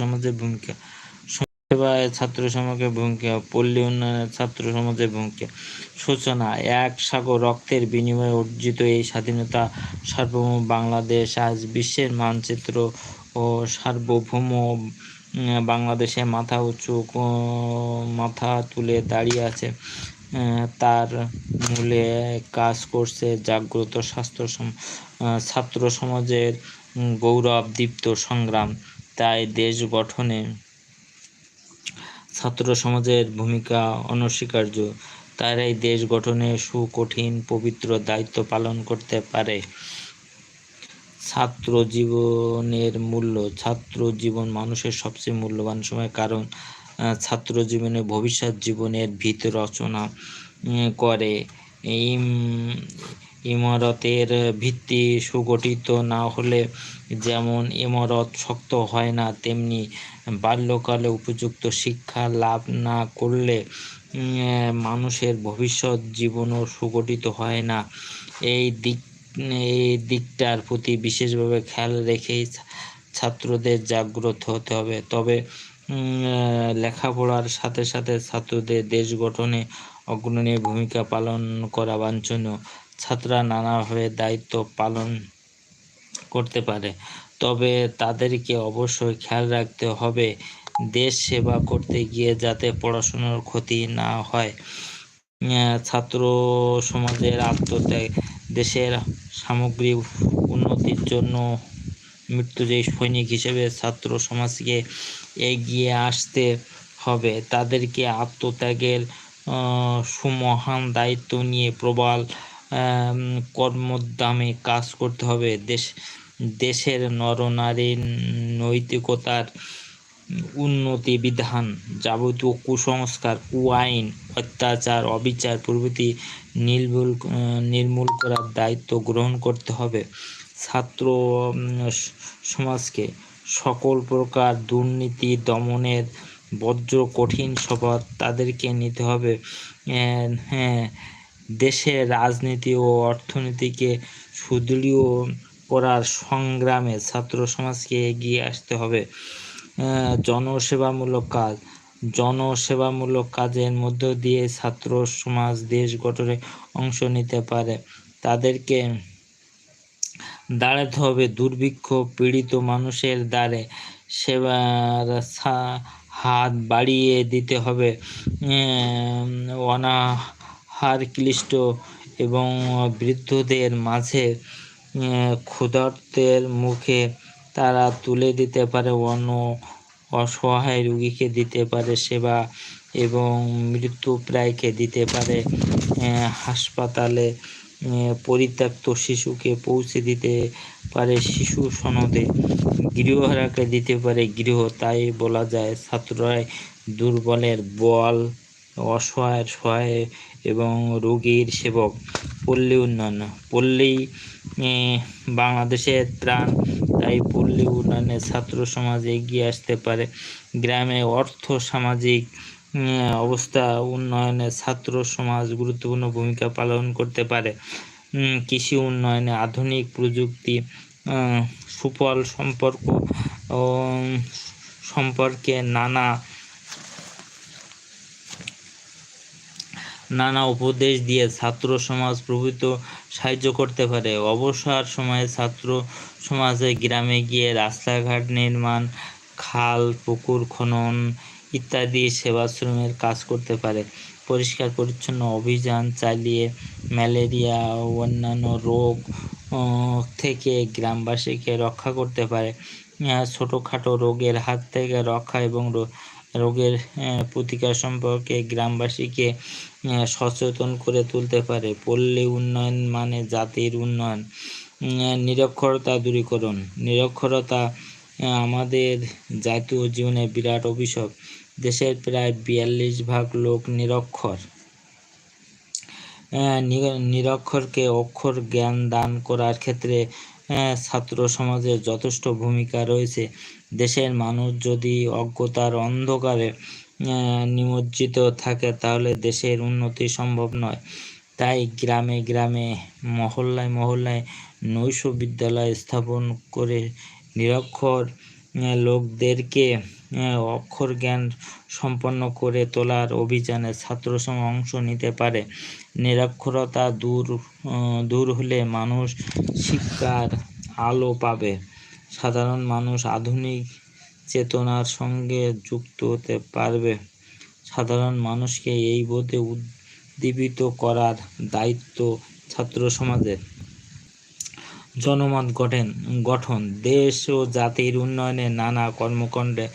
সমাজের ভূমিকা। সেবায় ছাত্র সমাজের ভূমিকা, পল্লী উন্নয়নে ছাত্র সমাজের ভূমিকা। সূচনা, এক সাগর রক্তের বিনিময়ে অর্জিত এই স্বাধীনতা সার্বভৌম বাংলাদেশ আজ বিশ্বের মানচিত্র ও সার্বভৌম বাংলাদেশে মাথা উঁচু মাথা তুলে দাঁড়িয়ে আছে। তার মূলে কাজ করছে জাগ্রত স্বাস্থ্য ছাত্র সমাজের গৌরব দীপ্ত সংগ্রাম। তাই দেশ গঠনে ছাত্র সমাজের ভূমিকা অনস্বীকার্য। তারাই দেশ গঠনে সুকঠিন, পবিত্র দায়িত্ব পালন করতে পারে। ছাত্র জীবনের মূল্য, ছাত্র জীবন মানুষের সবচেয়ে মূল্যবান সময় কারণ ছাত্র জীবনে ভবিষ্যৎ জীবনের ভিত রচনা করে। এই ইমারতের ভিত্তি সুগঠিত না হলে যেমন ইমারত শক্ত হয় না, তেমনি বাল্যকালে উপযুক্ত শিক্ষা লাভ না করলে মানুষের ভবিষ্যৎ জীবনও সুগঠিত হয় না। এই দিক, এই দিকটার প্রতি বিশেষভাবে খেয়াল রেখেই ছাত্রদের জাগ্রত হতে হবে। তবে লেখাপড়ার সাথে সাথে ছাত্রদের দেশ গঠনে অগ্রণী ভূমিকা পালন করা বাঞ্ছনীয়। ছাত্ররা নানাভাবে দায়িত্ব পালন করতে পারে। তবে তাদেরকে অবশ্যই খেয়াল রাখতে হবে, দেশ সেবা করতে গিয়ে যাতে পড়াশোনার ক্ষতি না হয়। ছাত্র সমাজের আত্মত্যাগ, দেশের সামগ্রিক উন্নতির জন্য মৃত্যুজয়ী সৈনিক হিসেবে ছাত্র সমাজকে এগিয়ে আসতে হবে। তাদেরকে আত্মত্যাগের সুমহান দায়িত্ব নিয়ে প্রবল আম, কর্মোদ্যমে কাজ করতে হবে। দেশ দেশের নরনারীর নৈতিকতার উন্নতি বিধান যাবতীয় কুসংস্কার কুআইন অত্যাচার অবিচার প্রভৃতি নির্মূল নির্মূল করার দায়িত্ব গ্রহণ করতে হবে। ছাত্র সমাজকে সকল প্রকার দুর্নীতি দমনের বজ্র কঠিন শপথ তাদেরকে নিতে হবে। হ্যাঁ দেশের রাজনীতি ও অর্থনীতিকে সুদৃঢ় করার সংগ্রামে ছাত্র সমাজকে এগিয়ে আসতে হবে। জনসেবামূলক কাজ। জনসেবামূলক কাজের মধ্য দিয়ে ছাত্র সমাজ দেশ গঠনে অংশ নিতে পারে। তাদেরকে দাঁড়াতে হবে। দুর্ভিক্ষ পীড়িত মানুষের দ্বারে সেবার হাত বাড়িয়ে দিতে হবে। উম, অনাহার ক্লিষ্ট এবং বৃদ্ধদের মাঝে ক্ষুধার্তের মুখে তারা তুলে দিতে পারে, অন্য অসহায় রুগীকে দিতে পারে সেবা এবং মৃত্যুপ্রায়কে দিতে পারে হাসপাতালে পরিত্যক্ত শিশুকে পৌঁছে দিতে পারে, শিশু সনদে গৃহহারাকে দিতে পারে গৃহ। তাই বলা যায়, ছাত্ররাই দুর্বলের বল অসহায়ের সহায় এবং রোগীর সেবক পল্লী উন্নয়ন। পল্লী বাংলাদেশের প্রাণ তাই পল্লী উন্নয়নে ছাত্র সমাজ এগিয়ে আসতে পারে। গ্রামে অর্থ, সামাজিক অবস্থা, উন্নয়নে ছাত্র সমাজ গুরুত্বপূর্ণ ভূমিকা পালন করতে পারে। কৃষি উন্নয়নে আধুনিক প্রযুক্তি সুফল সম্পর্ক সম্পর্কে নানা নানা উপদেশ দিয়ে ছাত্র সমাজ প্রভূত সাহায্য করতে পারে। অবসর সময়ে ছাত্র সমাজে গ্রামে গিয়ে রাস্তাঘাট নির্মাণ, খাল, পুকুর খনন ইত্যাদি সেবাশ্রমের কাজ করতে পারে। পরিষ্কার, পরিচ্ছন্ন অভিযান চালিয়ে ম্যালেরিয়া ও অন্যান্য রোগ থেকে গ্রামবাসীকে রক্ষা করতে পারে। ছোটোখাটো রোগের হাত থেকে রক্ষা এবং রোগের প্রতিকার সম্পর্কে গ্রামবাসীকে সচেতন করে তুলতে পারে। পল্লী উন্নয়ন মানে জাতির উন্নয়ন। নিরক্ষরতা দূরীকরণ। নিরক্ষরতা আমাদের জাতীয় জীবনে বিরাট অভিশাপ। দেশের প্রায় বিয়াল্লিশ ভাগ লোক নিরক্ষর। নিরক্ষরকে অক্ষর জ্ঞান দান করার ক্ষেত্রে ছাত্র সমাজের যথেষ্ট ভূমিকা রয়েছে। দেশের মানুষ যদি অজ্ঞতার অন্ধকারে নিমজ্জিত থাকে, তাহলে দেশের উন্নতি সম্ভব নয়। তাই গ্রামে গ্রামে, মহল্লায় মহল্লায় নৈশ বিদ্যালয় স্থাপন করে নিরক্ষর লোকদেরকে অক্ষর জ্ঞান সম্পন্ন করে তোলার অভিযানে ছাত্রসম অংশ নিতে পারে। নিরক্ষরতা দূর দূর হলে মানুষ শিক্ষার আলো পাবে। সাধারণ মানুষ আধুনিক চেতনার সঙ্গে যুক্ত হতে পারবে। সাধারণ মানুষকে এই বোধে উদ্দীপিত করার দায়িত্ব ছাত্র সমাজের জনমত গঠন গঠন। দেশ ও জাতির উন্নয়নে নানা কর্মকাণ্ডে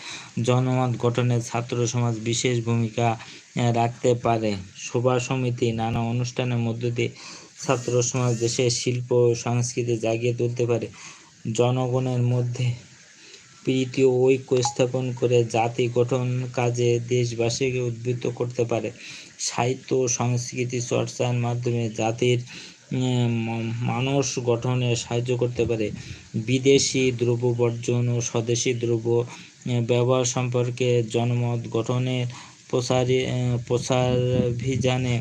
জনমত গঠনে ছাত্র সমাজ বিশেষ ভূমিকা রাখতে পারে। সভা সমিতি, নানা অনুষ্ঠানের মধ্য দিয়ে ছাত্র সমাজ দেশের শিল্প ও সংস্কৃতি জাগিয়ে তুলতে পারে। জনগণের মধ্যে প্রীতি ও ঐক্য স্থাপন করে জাতি গঠন কাজে দেশবাসীকে উদ্বুদ্ধ করতে পারে। সাহিত্য ও সংস্কৃতি চর্চার মাধ্যমে জাতির মানুষ গঠনে সাহায্য করতে পারে। বিদেশি দ্রব্য বর্জন ও স্বদেশি দ্রব্য ব্যবহার সম্পর্কে জনমত গঠনের প্রসারী প্রসারাভিযানে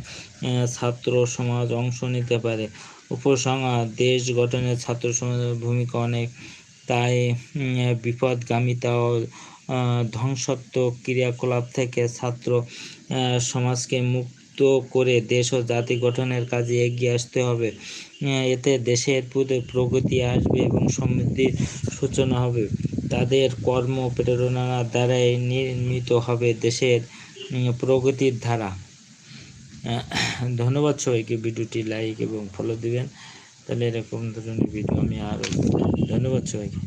ছাত্র সমাজ অংশ নিতে পারে। উপসংহার, দেশ গঠনে ছাত্র সমাজের ভূমিকা অনেক, তাই বিপদগামিতা ও ধ্বংসাত্মক ক্রিয়াকলাপ থেকে ছাত্র সমাজকে মুক্ত করে দেশ ও জাতি গঠনের কাজে এগিয়ে আসতে হবে। এতে দেশের প্রগতি আসবে এবং সমৃদ্ধির সূচনা হবে। তাদের কর্ম প্রেরণার দ্বারাই নির্মিত হবে দেশের প্রগতির ধারা। ধন্যবাদ সবাইকে ভিডিওটি লাইক এবং ফলো দিবেন। তাহলে এরকম ধরনের ভিডিও আমি আরও ধন্যবাদ সবাইকে।